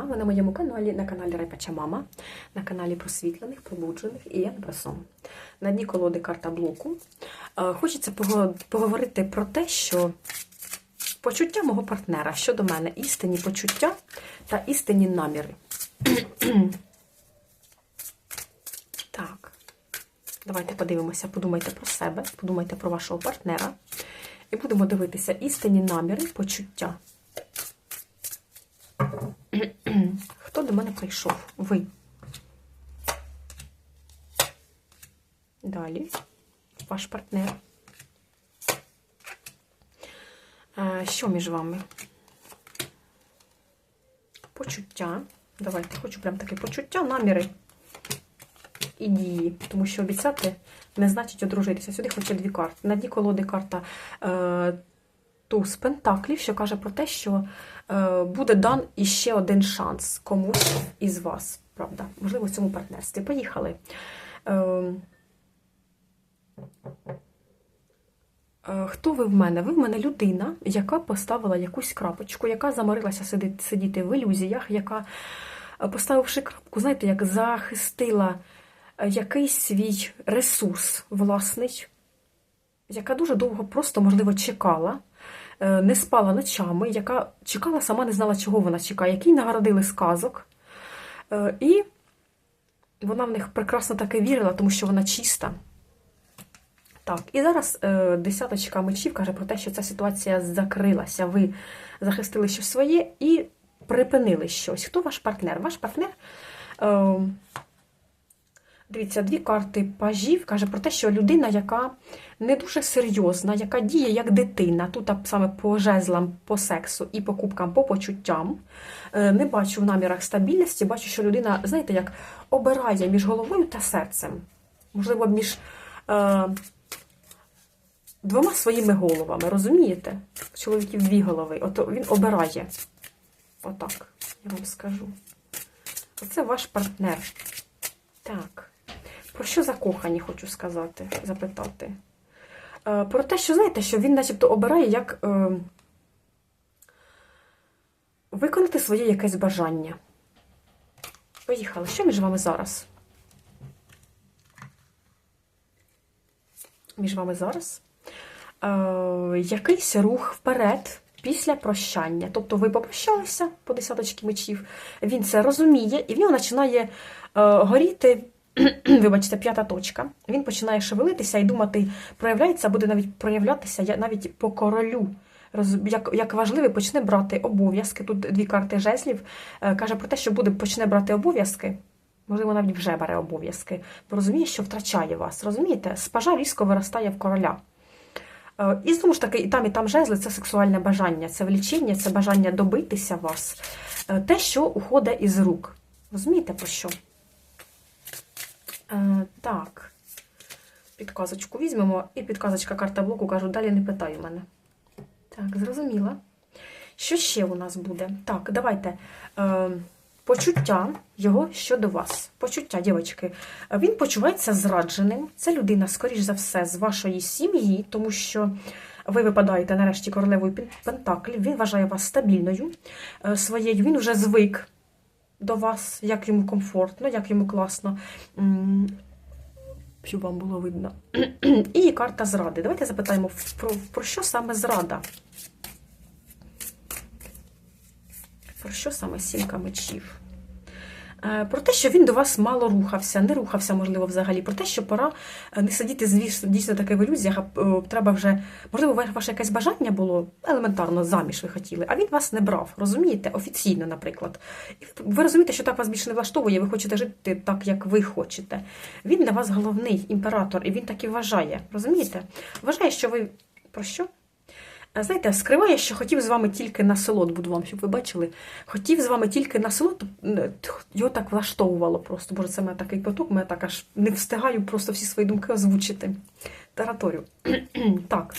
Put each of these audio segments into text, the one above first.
Ви на моєму каналі, на каналі Райпача Мама, на каналі просвітлених, пробуджених і я сон. На дні колоди карта блоку. Е, Хочеться поговорити про те, що почуття мого партнера щодо мене істинні почуття та істинні наміри. так, давайте подивимося, подумайте про себе, подумайте про вашого партнера. І будемо дивитися істинні наміри, почуття. Хто до мене прийшов? Ви. Далі. Ваш партнер. Е, Що між вами? Почуття. Давайте, хочу прям таке почуття, наміри і дії. Тому що обіцяти не значить одружитися. Сюди хоче дві карти. На дні колоди карта е, туз Пентаклів, що каже про те, що е, буде дан іще один шанс комусь із вас. Правда, можливо, в цьому партнерстві. Поїхали. Е, е, Хто ви в мене? Ви в мене людина, яка поставила якусь крапочку, яка заморилася сидити, сидіти в ілюзіях, яка, поставивши крапку, знаєте, як захистила якийсь свій ресурс власний, яка дуже довго просто, можливо, чекала, не спала ночами, яка чекала, сама не знала, чого вона чекає, якій нагородили сказок. Е, І вона в них прекрасно таки вірила, тому що вона чиста. Так, і зараз е, десяточка мечів каже про те, що ця ситуація закрилася. Ви захистили щось своє і припинили щось. Хто ваш партнер? Ваш партнер. Е, Дивіться, дві карти пажів каже про те, що людина, яка не дуже серйозна, яка діє як дитина, тут саме по жезлам, по сексу і покупкам, по почуттям. Е, Не бачу в намірах стабільності, бачу, що людина, знаєте, як обирає між головою та серцем. Можливо, між е, двома своїми головами, розумієте? Чоловіків дві голови. От він обирає. Отак, я вам скажу. Оце ваш партнер. Так. Про що закохані, хочу сказати, запитати. Е, Про те, що знаєте, що він начебто обирає, як е, виконати своє якесь бажання. Поїхали. Що між вами зараз? Між вами зараз? Е, якийсь рух вперед після прощання. Тобто ви попрощалися по десяточки мечів, він це розуміє, і в нього починає е, горіти. Вибачте, п'ята точка. Він починає шевелитися і думати, проявляється, буде навіть проявлятися навіть по королю. Як, як важливий почне брати обов'язки. Тут дві карти жезлів е, каже про те, що буде почне брати обов'язки. Можливо, навіть вже бере обов'язки, бо розуміє, що втрачає вас. Розумієте? З пажа різко виростає в короля. Е, І знову ж таки, і там, і там жезли це сексуальне бажання, це влічення, це бажання добитися вас. Е, Те, що уходить із рук. Розумієте про що? Е, так. Підказочку візьмемо, і підказочка карта блоку, кажу, далі не питай мене. Так, зрозуміла. Що ще у нас буде? Так, давайте. Е, почуття його щодо вас. Почуття, дівчатки. Він почувається зрадженим. Це людина, скоріш за все, з вашої сім'ї, тому що ви випадаєте нарешті королевою Пен- Пентаклів. Він вважає вас стабільною е, своєю. Він вже звик до вас, як йому комфортно, як йому класно. Щоб вам було видно. І карта зради. Давайте запитаємо, про, про що саме зрада? Про що саме сімка мечів? Е, Про те, що він до вас мало рухався, не рухався, можливо, взагалі. Про те, що пора е, не сидіти звісно, дійсно таке в ілюзіях, а е, треба вже, можливо, ваше якесь бажання було елементарно заміж ви хотіли, а він вас не брав, розумієте? Офіційно, наприклад. І ви розумієте, що так вас більше не влаштовує, ви хочете жити так, як ви хочете. Він для вас головний імператор, і він так і вважає. Розумієте? Вважає, що ви про що? Знаєте, скриває, що хотів з вами тільки насолод, буду вам, щоб ви бачили. Хотів з вами тільки на село, його так влаштовувало просто. Боже, це мене такий поток, мене так аж не встигаю просто всі свої думки озвучити. Тараторю. так.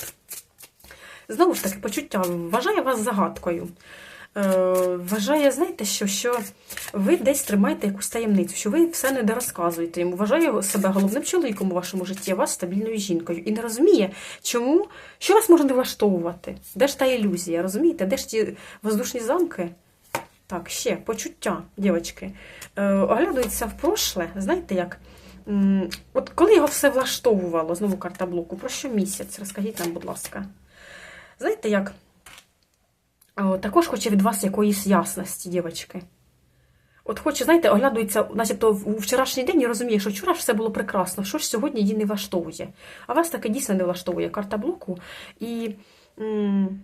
Знову ж таки, почуття вважає вас загадкою. Е, вважає, знаєте, що, що ви десь тримаєте якусь таємницю, що ви все не дорозказуєте йому. Вважає себе головним чоловіком у вашому житті, а вас стабільною жінкою. І не розуміє, чому, що вас може не влаштовувати. Де ж та ілюзія, розумієте? Де ж ті воздушні замки? Так, ще почуття, дівчатки. Е, оглядується в прошле, знаєте як? От коли його все влаштовувало, знову карта блоку, про що місяць? Розкажіть нам, будь ласка. Знаєте як? Також хоче від вас якоїсь ясності, дівчатки. От хоче, знаєте, оглядується, начебто у вчорашній день і розуміє, що вчора ж все було прекрасно, що ж сьогодні її не влаштовує. А вас таке дійсно не влаштовує карта блоку. І м,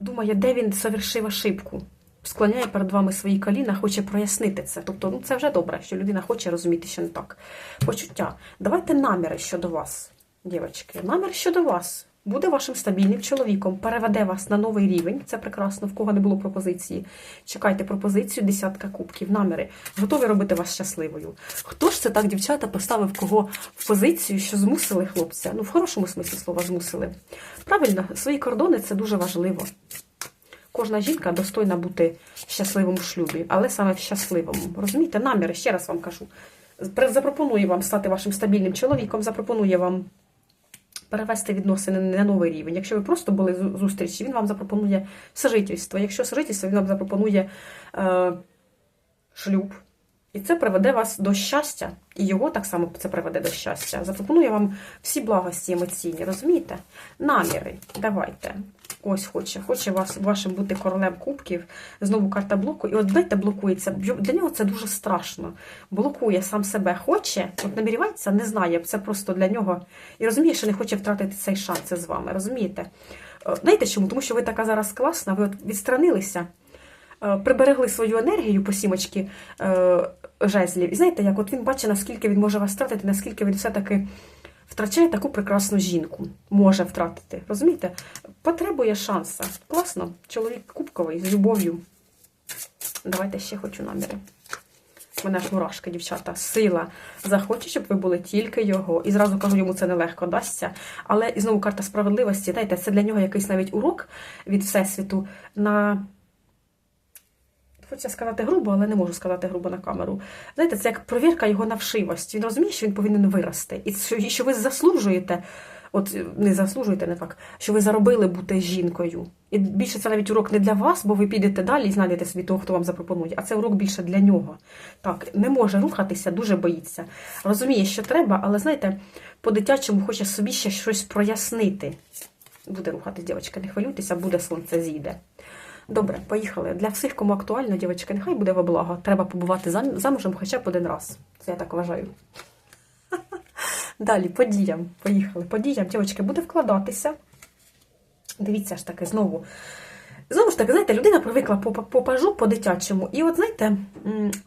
думає, де він совершив ошибку. Склоняє перед вами свої коліна, хоче прояснити це. Тобто, ну це вже добре, що людина хоче розуміти, що не так. Почуття. Давайте наміри щодо вас, дівчатки. Намір щодо вас. Буде вашим стабільним чоловіком, переведе вас на новий рівень. Це прекрасно, в кого не було пропозиції. Чекайте пропозицію, десятка кубків, наміри. Готові робити вас щасливою. Хто ж це так, дівчата, поставив кого в позицію, що змусили хлопця? Ну, в хорошому смислі слова змусили. Правильно, свої кордони це дуже важливо. Кожна жінка достойна бути в щасливому шлюбі, але саме в щасливому. Розумієте, наміри, ще раз вам кажу. Запропонує вам стати вашим стабільним чоловіком, запропонує вам перевести відносини на новий рівень. Якщо ви просто були зу- зустрічі, він вам запропонує сожительство. Якщо сожительство, він вам запропонує е, шлюб. І це приведе вас до щастя. І його так само це приведе до щастя. Запропонує вам всі благості емоційні, розумієте? Наміри. Давайте. Ось хоче. Хоче вас вашим бути королем кубків. Знову карта блоку. І от знаєте, блокується. Для нього це дуже страшно. Блокує сам себе, хоче, от намірюється, не знає. Це просто для нього. І розуміє, що не хоче втратити цей шанс з вами. Розумієте? Е, Знаєте чому? Тому що ви така зараз класна, ви от відстранилися. е, Приберегли свою енергію по сімочки е, жезлів. І знаєте, як от він бачить, наскільки він може вас втратити, наскільки він все-таки втрачає таку прекрасну жінку. Може втратити. Розумієте? Потребує шанса. Класно. Чоловік кубковий з любов'ю. Давайте ще хочу наміри. У мене ж мурашки, дівчата, сила. Захоче, щоб ви були тільки його. І зразу кажу, йому це нелегко дасться. Але і знову карта справедливості. Знаєте, це для нього якийсь навіть урок від Всесвіту на. Хочеться сказати грубо, але не можу сказати грубо на камеру. Знаєте, це як провірка його на вшивость. Він розуміє, що він повинен вирости. І що, і що ви заслужуєте, от не заслужуєте, не так, що ви заробили бути жінкою. І більше це навіть урок не для вас, бо ви підете далі і знайдете собі того, хто вам запропонує. А це урок більше для нього. Так, не може рухатися, дуже боїться. Розуміє, що треба, але знаєте, по-дитячому хоче собі ще щось прояснити. Буде рухатись, дівчатка, не хвилюйтеся, буде сонце зійде. Добре, поїхали. Для всіх, кому актуально, дівчатка, нехай буде во благо. Треба побувати замужем хоча б один раз. Це я так вважаю. Далі, подіям. Поїхали. Подіям, дівчатки, буде вкладатися. Дивіться ж таки, знову. Знову ж таки, знаєте, людина привикла по, по, пажу по-дитячому. І от, знаєте,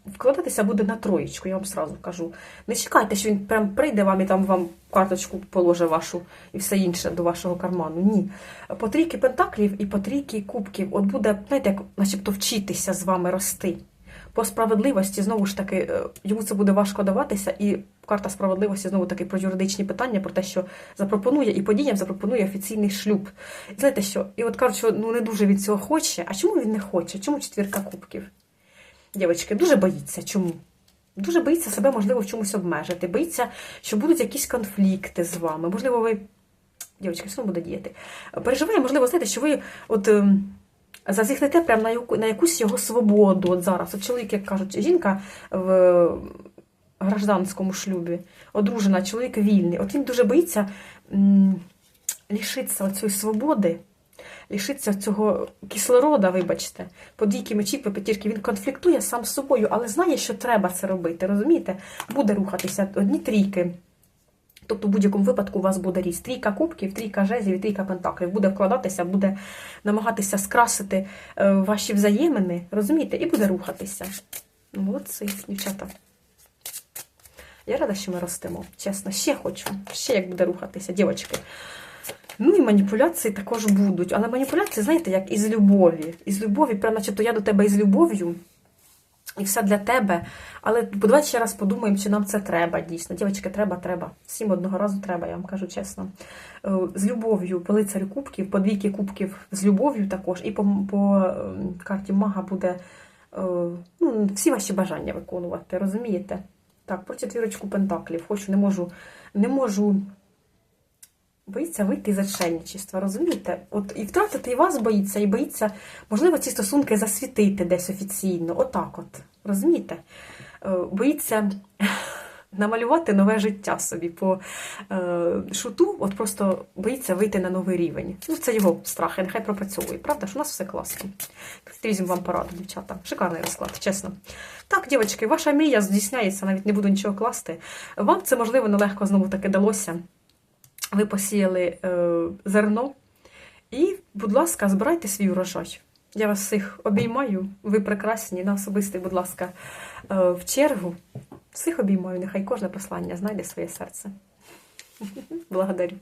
вкладатися буде на троєчку, я вам сразу кажу. Не чекайте, що він прям прийде вам і там вам карточку положить вашу і все інше до вашого карману. Ні. По трійки пентаклів і по трійки кубків. От буде, знаєте, як начебто вчитися з вами рости. По справедливості, знову ж таки, е, йому це буде важко даватися, і карта справедливості знову таки про юридичні питання, про те, що запропонує і подіям запропонує офіційний шлюб. І знаєте що? І от кажуть, що ну не дуже він цього хоче. А чому він не хоче? Чому четвірка кубків? Дівчатки, дуже боїться. Чому? Дуже боїться себе, можливо, в чомусь обмежити. Боїться, що будуть якісь конфлікти з вами. Можливо, ви. Дівчатки, все буде діяти. Переживає, можливо, знаєте, що ви от. ем, Зазіхнете прямо на, яку, на якусь його свободу. От зараз. От чоловік, як кажуть, жінка в гражданському шлюбі, одружена, чоловік вільний. От він дуже боїться м, лишитися цієї свободи, лишитися цього кислорода, вибачте, подійки мечів, п'ятірки. Він конфліктує сам з собою, але знає, що треба це робити. Розумієте? Буде рухатися одні трійки. Тобто, в будь-якому випадку у вас буде ріст. Трійка кубків, трійка жезлів і трійка пентаклів. Буде вкладатися, буде намагатися скрасити е, ваші взаємини, розумієте, і буде рухатися. Ну, Молодці, дівчата. Я рада, що ми ростемо. Чесно, ще хочу. Ще як буде рухатися, дівчатки. Ну і маніпуляції також будуть. Але маніпуляції, знаєте, як із любові. Із любові, прямо начебто я до тебе із любов'ю. І все для тебе. Але давайте ще раз подумаємо, чи нам це треба дійсно. Дівчатки, треба, треба. Всім одного разу треба, я вам кажу чесно. Е, З любов'ю по лицарю кубків, по двійки кубків з любов'ю також. І по, по е, карті мага буде е, ну, всі ваші бажання виконувати, розумієте? Так, про четвірочку пентаклів. Хочу, не можу, не можу боїться вийти за отшельничества, розумієте? От і втратити і вас боїться, і боїться, можливо, ці стосунки засвітити десь офіційно. Отак от. Розумієте? Е, Боїться намалювати нове життя собі по е, шуту, от просто боїться вийти на новий рівень. Ну, це його страхи, нехай пропрацьовує. Правда, що у нас все класно. Візьму вам пораду, дівчата. Шикарний розклад, чесно. Так, дівчатки, ваша мрія здійсняється, навіть не буду нічого класти. Вам це, можливо, нелегко знову таки далося. Ви посіяли е, зерно. І, будь ласка, збирайте свій урожай. Я вас всіх обіймаю. Ви прекрасні, на особистий, будь ласка, е, в чергу. Всіх обіймаю, нехай кожне послання знайде своє серце. Благодарю.